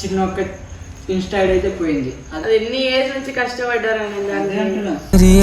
చిన్న ఒక ఇన్స్టా అయితే పోయింది. అది ఎన్ని ఇయర్స్ నుంచి కష్టపడ్డారని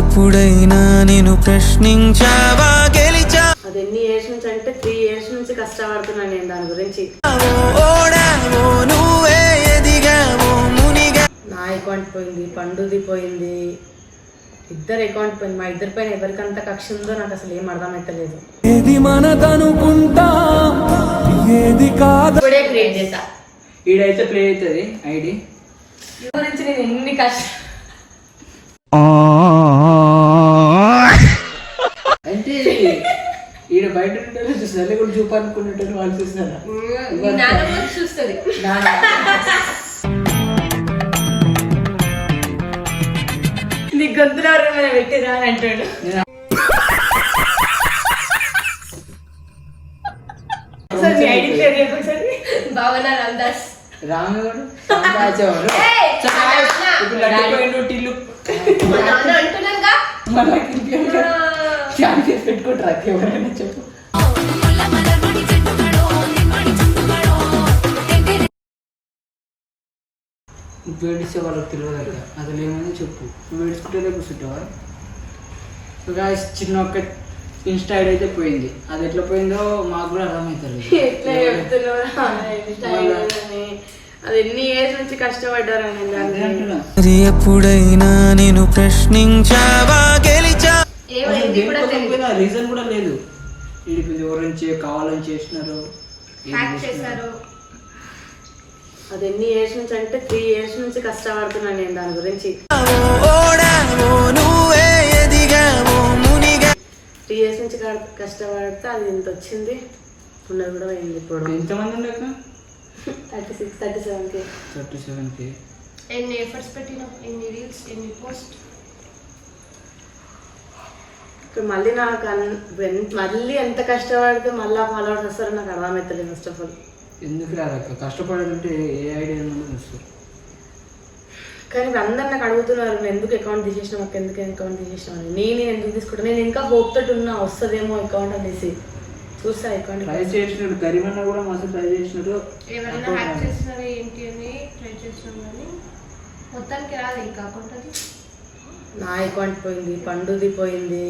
ఎప్పుడైనా నేను ప్రశ్నించావా గెలిచావో అది ఎన్ని ఇయర్స్ నుంచి అంటే త్రీ ఇయర్స్ నుంచి కష్టపడుతున్నాను నేను దాని గురించి. నా అకౌంట్ పోయింది పండుది పోయింది. ఇద్దరు అకౌంట్ పోయింది. మా ఇద్దరి పైన ఎవరికంత కక్ష ఉందో నాకు అసలు ఏం అర్థమైతలేదు. ఏది మనదనుకుంటా ఏది కాదు ఇప్పుడే క్రియేట్ చేశా. ఈడైతే ప్లే అవుతుంది ఐడి. గురించి నేను ఎన్ని కష్ట అంటే ఈడ బయట ఉంటే చూస్తారు కూడా చూపాలనుకున్నట్టు వాళ్ళు చూస్తారా? చూస్తుంది. నీ గొంతులో ఎవరైనా పెట్టిరా అని అంటాడు. మీ ఐడి క్లియర్. భావన రామదాస్? రామగడు సామ్రాజ్యవాడు ఏయ్! ఇప్పుడు టిల్లు పెట్టుకుంటారా? ఎవరైనా చెప్పు. వాళ్ళకి తెలియదు అసలు ఏమని చెప్పు. నువ్వు ఏడుచుకుంటే కూర్చుంటావా? సో గాయస్ చిన్న ఒక ఇన్స్టా ఐడి అయితే పోయింది. అది ఎట్లా పోయిందో మాకు కూడా అర్థమవుతుంది. అది ఎన్ని ఇయర్స్ నుంచి ఎప్పుడైనా నేను ప్రశ్నించావా గెలిచా? ఏమైంది? కూడా తెలియదు రీజన్ కూడా లేదు. వీడికి ఎవరైనా చే కావాలని చేసినారు? చేశారు. అది ఎన్ని ఇయర్స్ నుంచి అంటే త్రీ ఇయర్స్ నుంచి కష్టపడుతున్నాను నేను దాని గురించి. త్రీ ఇయర్స్ నుంచి క- కష్టపడితే అది ఇంత వచ్చింది. ఉన్నది కూడా అయింది ఇప్పుడు. ఎంతమంది ఉండక థర్టీ సిక్స్ థర్టీ సెవెన్కి థర్టీ సెవెన్కి. ఎన్ని ఎఫర్ట్స్ పెట్టినాం ఎన్ని రీల్స్ ఎన్ని పోస్ట్? ఇప్పుడు మళ్ళీ నాకు మళ్ళీ ఎంత కష్టపడితే మళ్ళీ ఫాలోవర్స్ వస్తారో నాకు అర్థమవుతలేదు ఫస్ట్ ఆఫ్ ఆల్ ఎందుకు రాదక్క? కష్టపడాలంటే ఏ ఐడియా ఉందో వస్తుంది కానీ ఇప్పుడు అందరు నాకు అడుగుతున్నారు ఎందుకు అకౌంట్ తీసేసినావు? మాకు ఎందుకు అకౌంట్ తీసేసినావు? అని. నేను ఎందుకు తీసుకుంటాను నేను ఇంకా హోప్ తోటి ఉన్నా వస్తుందేమో అకౌంట్ అనేసి. చూస్తా అకౌంట్ ట్రై చేసినాడు. కరీమన్న కూడా మస్తు ట్రై చేసినాడు. ఎవరైనా హ్యాక్ చేసినారా ఏంటి అని ట్రై చేసినాం కానీ మొత్తానికి రాదు ఇంకా అకౌంట్ అది. నా అకౌంట్ పోయింది పండుది పోయింది.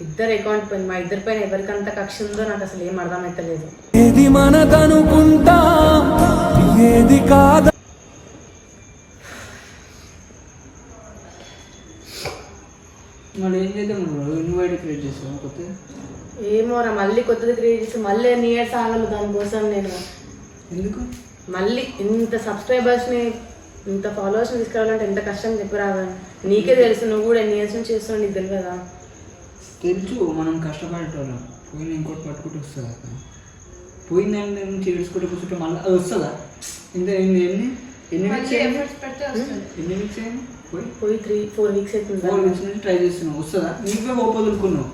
ఇద్దరు అకౌంట్ పోయింది. మా ఇద్దరి పైన ఎవరికంత కక్ష ఉందో నాకు అసలు ఏం అర్థమైతలేదు. ఏది మనదనుకుంటా ఏది కాదు మళ్ళీ ఏం చేద్దాం నువ్వు ఐడి క్రియేట్ చేస్తావు కొత్త? ఏమోరా మళ్ళీ కొత్తది క్రియేట్ చేసి మళ్ళీ ఎన్ని ఇయర్స్ ఆగలు దానికోసం నేను ఎందుకు? మళ్ళీ ఇంత సబ్స్క్రైబర్స్ని ఇంత ఫాలోవర్స్ని తీసుకురావాలంటే ఎంత కష్టం చెప్పిరాగా నీకే తెలుసు నువ్వు కూడా ఎన్ని ఇయర్స్ నుంచి చేస్తున్నావు నీకు తెలియదు? కదా తెలుసు మనం కష్టపడేటోళ్ళం. పోయిన ఇంకోటి పట్టుకుంటూ వస్తుంది అక్క? పోయిందని నుంచి ఏడ్చుకుంటూ కూర్చుంటే మళ్ళీ అది వస్తుందా? ఇంత ఎన్ని ఎన్ని ఎన్ని వస్తుంది. ఎన్ని అయింది పోయి త్రీ ఫోర్ వీక్స్ అవుతుంది ఫోర్ వీక్స్ నుంచి ట్రై చేస్తున్నావు. వస్తుందా? నీకే ఓపు వదులుకున్నావు.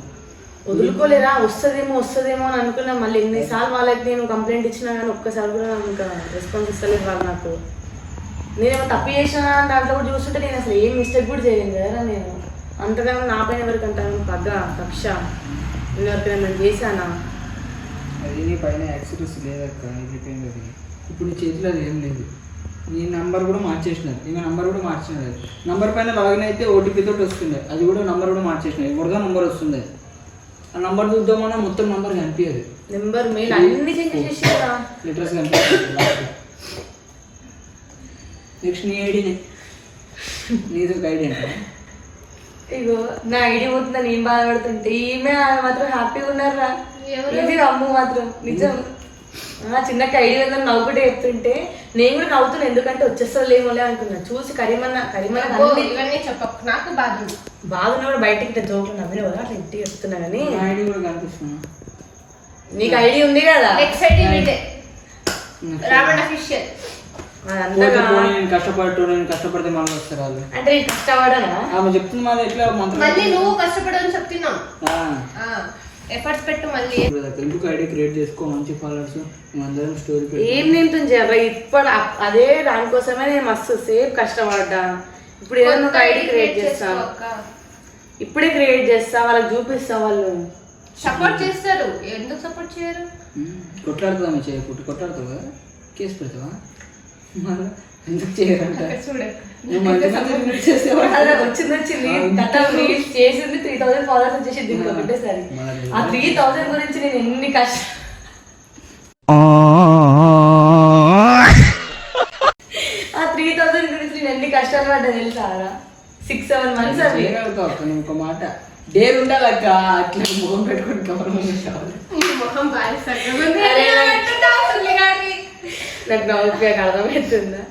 వదులుకోలేరా? వస్తుందేమో వస్తుందేమో అని అనుకున్నా. మళ్ళీ ఎన్నిసార్లు వాళ్ళకి నేను కంప్లైంట్ ఇచ్చినా కానీ ఒక్కసారి కూడా నాకు ఇంకా రెస్పాన్స్ ఇస్తలేదు వాళ్ళు నాకు. నేనేమో తప్పు చేసిన దాంట్లో కూడా చూస్తుంటే నేను అసలు ఏం మిస్టేక్ కూడా చేయలేదు కదా నేను. అంతగానో నా పైన ఎవరికి అంటాను పగ్గ కక్ష ఎవరికైనా నేను చేశానా? అది నీ పైన యాక్సిడెంట్స్ లేదక్క ఇప్పుడు నీ చేతిలో ఏం లేదు. నీ నంబర్ కూడా మార్చేసినారు. ఇంకా నంబర్ కూడా మార్చినారు. నంబర్ పైన లాగిన్ అయితే ఓటీపీ తోటి వస్తుండే. అది కూడా నంబర్ కూడా మార్చేసినారు. ఎవరిదో నంబర్ వస్తుంది ఆ నంబర్ చూద్దామన్నా మొత్తం నంబర్ కనిపించదు నెంబర్ మెయిల్ అన్ని చేంజ్ లెటర్స్ కనిపిస్తుంది నెక్స్ట్ నీ ఐడినే నీది ఒక ఐడి ఇగో నా ఐడి పోతుందని ఏం బాధపడుతుంటే ఈమె మాత్రం హ్యాపీగా ఉన్నారా ఎవరు? ఇది అమ్ము మాత్రం? నిజం. ఆ, చిన్నక్క ఐడి ఉందని నవ్వుకుంటే చెప్తుంటే నేను కూడా నవ్వుతున్నా ఎందుకంటే వచ్చేస్తలేమోలే అనుకున్నా. చూసి కరీమన్న కరీమన్న ఇవన్నీ చెప్పకు. నాకు బాధ బాగున్నా కూడా బయటికి జోకులు నవ్విన కదా అట్లా ఇంటికి చెప్తున్నా కానీ ఐడి కూడా కనిపిస్తుంది. నీకు ఐడి ఉంది కదా? అఫీషియల్. పోనీ నేను కష్టపడటం నేను కష్టపడితే మళ్ళీ వస్తారు వాళ్ళు. అంటే కష్టపడనా? ఆమె చెప్తుంది మళ్ళీ ఎట్లా మంత్రం మళ్ళీ నువ్వు కష్టపడని చెప్తున్నాం ఆ. ఎఫర్ట్స్ పెట్టు మళ్ళీ. ఎందుకు ఐడి క్రియేట్ చేసుకో మంచి ఫాలోవర్స్? అందరం స్టోరీ ఏం నేమ్తో చేయాలి ఇప్పుడు అప్- అదే దానికోసమే నేను మస్తు సేపు కష్టపడ్డా. ఇప్పుడు ఏదైనా ఒక ఐడి క్రియేట్ చేస్తా. ఇప్పుడే క్రియేట్ చేస్తా వాళ్ళకి చూపిస్తా వాళ్ళు. సపోర్ట్ చేస్తారు. ఎందుకు సపోర్ట్ చేయరు? కొట్లాడుతుందా మీ చేయకుంటు కొట్లాడుతావు? కదా కేసు పెడతావా? మళ్ళా ఎందుకు రీల్స్ చేసింది త్రీ థౌసండ్ ఫాలోవర్స్ వచ్చేసింది ఇంకో ఒకటేసారి ఆ త్రీ థౌసండ్ గురించి నేను ఎన్ని కష్ట ఆ త్రీ థౌసండ్ గురించి నేను ఎన్ని కష్టాలు పడ్డా తెలుసా సిక్స్ సెవెన్ మంత్స్ అవి. ఒక మాట. డేర్ ఉండాలి అక్క అట్లా ముఖం పెట్టుకొని కవర్ మొహం బాగా? నాకు అర్థమవుతుందా?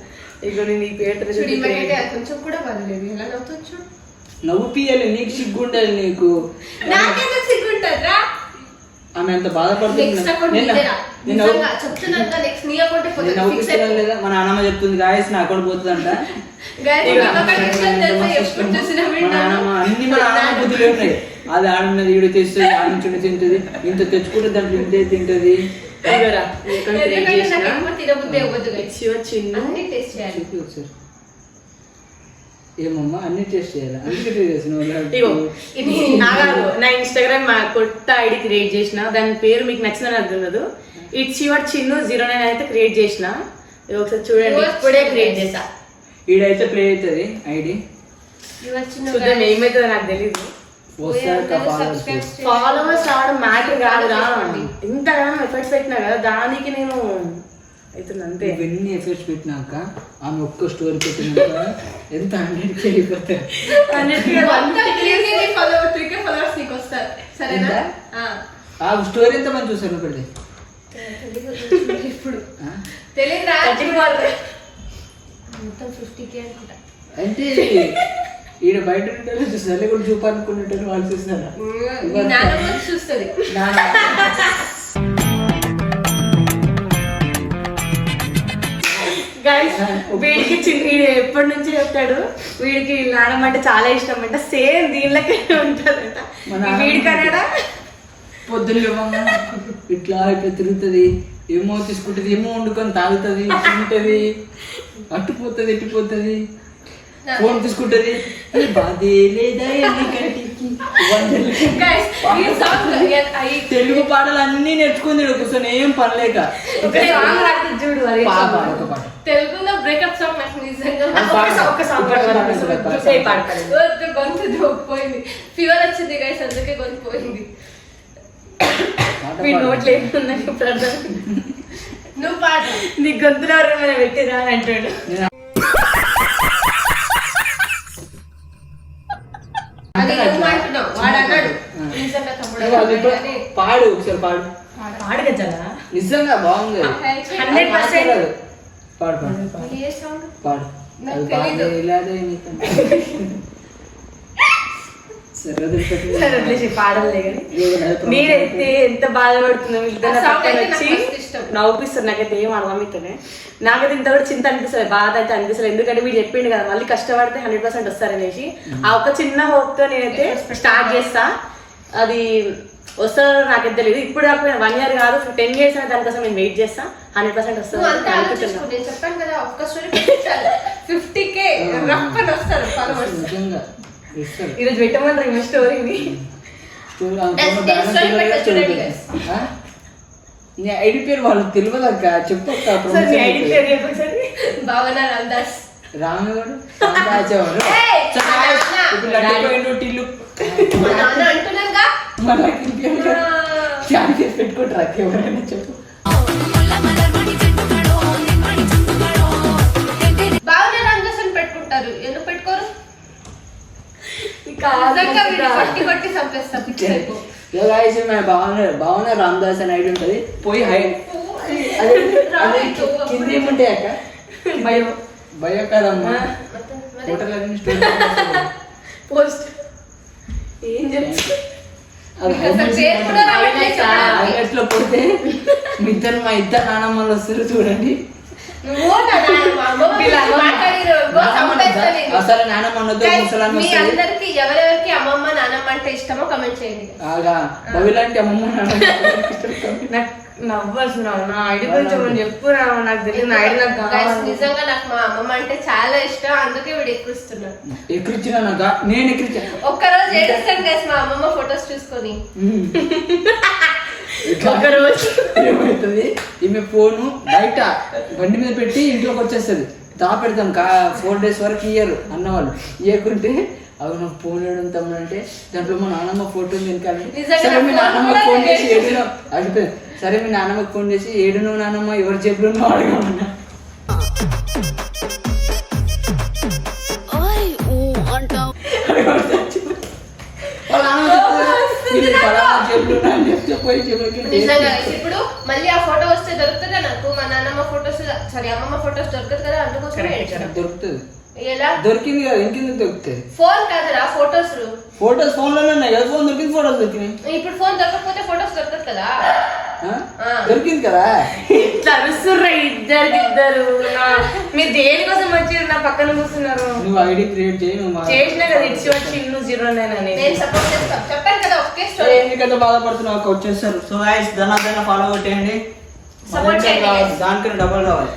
ఇక నేను ఈ పేట చూడు ఈమెకైతే అది కొంచెం కూడా పర్లేదు. ఎలా నవ్వుతుంది చూడు నవ్వు పియ్యాలి నీకు. నీకు సిగ్గుంటుందిరా? ఆమె ఎంత బాధపడుతుంది. లేదా? మా నాన్నమ్మ చెప్తుంది గాయస్ నా అకౌంట్ పోతుందంట. అన్ని మా నాన్నమ్మ బుద్ధులే ఉన్నాయి. అది ఆడున్నది ఈడు తెస్తుంది ఆడించుడు తింటది. ఇంత తెచ్చుకుంటే దాంట్లో ఇంతే తింటది. ఏమమ్మా అన్ని టేస్ట్ చేయాలి అందుకే ఇది నా ఇన్స్టాగ్రామ్ మా కొత్త ఐడి క్రియేట్ చేసిన దాని పేరు మీకు నచ్చిన నాకు తెలియదు it's your Chinnu zero nine అయితే క్రియేట్ చేసిన ఒకసారి చూడండి ఇప్పుడే క్రియేట్. చేసా ఈడైతే ప్లే అవుతుంది ఐడి యువర్ చిన్న చూద్దాం ఏమైతుందో నాకు తెలియదు ఫాలోవర్స్ రావడం మ్యాటర్ కాదురా. ఇంతగానో ఎఫర్ట్స్ పెట్టినా కదా దానికి నేను అవుతుంది అంతే. ఇవన్నీ ఎఫెక్ట్స్ పెట్టినాక ఆమె ఒక్క స్టోరీ పెట్టినాక ఎంత హండ్రెడ్కి అయిపోతాయి? అన్నిటికీ ఫాలోవర్ త్రీకే ఫాలోవర్స్ నీకు వస్తారు సరేనా? ఆ. ఆ స్టోరీ ఎంత మంది చూసారు పెడితే? తెలీదు, ఇప్పుడు అనుకుంటా. అంటే ఈడ బయట ఉంటారు చూస్తారు కూడా చూపాలనుకున్నట్టు వాళ్ళు చూస్తుంది వీడికి చిన్న వీడు ఎప్పటి నుంచి చెప్తాడు వీడికి నానమ్మ అంటే చాలా ఇష్టం అంట సేమ్ దీనిలోకే ఉంటుందంట నాన్నమ్మ వీడికనేడా పొద్దున్న ఇట్లా ఇట్లా తిరుగుతుంది ఏమో తీసుకుంటుంది ఏమో వండుకొని తాగుతుంది తింటది అట్టుపోతుంది ఎట్టిపోతుంది ఫోన్ తీసుకుంటది. తెలుగు పాటలు అన్ని నేర్చుకుంది కూర్చొని ఏం ఒక రాస్తుంది చూడు పాట ఒక పాట తెలుగులో బ్రేకప్ సాంగ్ నాకు నిజంగా ఒక్క సాంగ్ గొంతు దొబ్బిపోయింది. ఫీవర్ వచ్చింది గైస్ అందుకే గొంతు పోయింది. పాట పాడు. నోట్లో అర్థం నువ్వు పాడు. నీ గొంతులో ఎవరైనా పెట్టిరా అని అంటాడు పాడు ఒకసారి పాడు పాడు గజ్జలా నిజంగా బాగుంది హండ్రెడ్ పర్సెంట్ పాడు పాడు పాడు సరే పాడలే నేనైతే ఎంత బాధపడుతున్నా నాకు వచ్చి. నవ్వుపిస్తారు. నాకైతే ఏం అర్థమవుతుంది నాకైతే ఇంత కూడా చింత అనిపిస్తుంది బాధ అయితే అనిపిస్తుంది ఎందుకంటే వీడు చెప్పిండు కదా మళ్ళీ కష్టపడితే హండ్రెడ్ పర్సెంట్ వస్తారనేసి. ఆ ఒక చిన్న hope తో నేనైతే స్టార్ట్ చేస్తా. అది వస్తుందో నాకైతే తెలియదు ఇప్పుడు కాకపోయినా వన్ ఇయర్ కాదు టెన్ ఇయర్స్ అయినా దానికోసం నేను వెయిట్ చేస్తా. హండ్రెడ్ పర్సెంట్ వస్తుంది. ఆలోచించుకో అనుకుంటున్నా. నేను చెప్పాను కదా ఒక్క స్టోరీ ఫిఫ్టీ కే రప్పని వస్తారు ఫాలోవర్స్. ఈరోజు పెట్టమన్నారు ఈ స్టోరీని? నీ ఐడి పేరు వాళ్ళకి తెలియదు అక్క చెప్పు అక్క సార్ ప్రమోషన్ మీ ఐడి అవుతుంది. పేరు చెప్పండి భావన రామదాస్. ఇప్పుడు టిల్లు. పెట్టుకుంటారు అక్క ఎవరైనా చెప్పు. భావన భావన రామదాస్ అని ఐడి ఉంటుంది. పోయి హై కింద ఏముంటాయి అక్క? భయం. భయం కదమ్మా. Hotel post. ఏం చెప్తా లో పోతే మీ ఇద్దరు మా ఇద్దరు నానమ్మలు వస్తారు చూడండి. నానమ్మ అందరికి ఎవరెవరికి అమ్మమ్మ నాన్నమ్మ అంటే ఇష్టమో కమెంట్ చేయండి. ఆగా బవిలాంటి అమ్మమ్మ నానమ్మ నాకు నవ్వాల్సినావు నా ఐడి గురించి మనం చెప్పు నాకు తెలియదు నా ఐడి నాకు నిజంగా నాకు మా అమ్మమ్మ అంటే చాలా ఇష్టం అందుకే వీడు ఎక్కుస్తున్నాడు ఎక్కిరిచ్చినా నాక? నేను ఒక్కరోజు ఏడుస్తాను గైస్ మా అమ్మమ్మ ఫొటోస్ చూసుకొని. ఏమవుతుంది ఈమె ఫోను బయట బండి మీద పెట్టి ఇంట్లోకి వచ్చేస్తుంది. దా పెడతాం కా ఫోర్ డేస్ వరకు ఇయ్యరు అన్నవాళ్ళు. ఇయ్యకుంటే అవి నాకు ఫోన్ వేయడం తమ్ముడు అంటే దాంట్లో మా నాన్నమ్మ ఫోటో ఉంది సరే మీ కూడా ఫోన్ చేసి. ఏడునో అడిపోయింది సరే మీ నాన్నమ్మకి ఫోన్ చేసి ఏడునో నాన్నమ్మ ఎవరి జేబులో ఉన్నావు అడగమన్నా. నిజంగా ఇప్పుడు మళ్ళీ ఆ ఫోటో వస్తే దొరుకుతుందా నాకు? మా నాన్నమ్మ ఫోటోస్ సారీ అమ్మమ్మ ఫోటోస్ దొరకదు కదా అందుకోసం దొరుకుతుంది. ఎలా? దొరికింది కదా ఇంకెందుకు దొరుకుతుంది ఫోన్ కాదురా ఫోటోస్ ఫోటోస్ ఫోన్లోనే ఉన్నాయి కదా ఫోన్ దొరికింది ఫోటోస్ దొరికినాయి. ఇప్పుడు ఫోన్ దొరకకపోతే ఫోటోస్ దొరకదు కదా. దొరికింది కదా? అరుస్తుర్రా ఇద్దరు. ఇద్దరు మీరు దేనికోసం వచ్చారు? నా పక్కన కూర్చున్నారు. నువ్వు ఐడి క్రియేట్ చేయి నువ్వు మా- చేసిన కదా ఇచ్చి వచ్చి ఇల్లు జీరో నైన్ అని నేను సపోర్ట్ చేస్తాను ఎందుకంటే బాధపడుతున్నావు? అక్క వచ్చేస్తారు సో గైస్ ధన ధన ఫాలో కొట్టేయండి. దానికన్నా డబల్ కావాలి.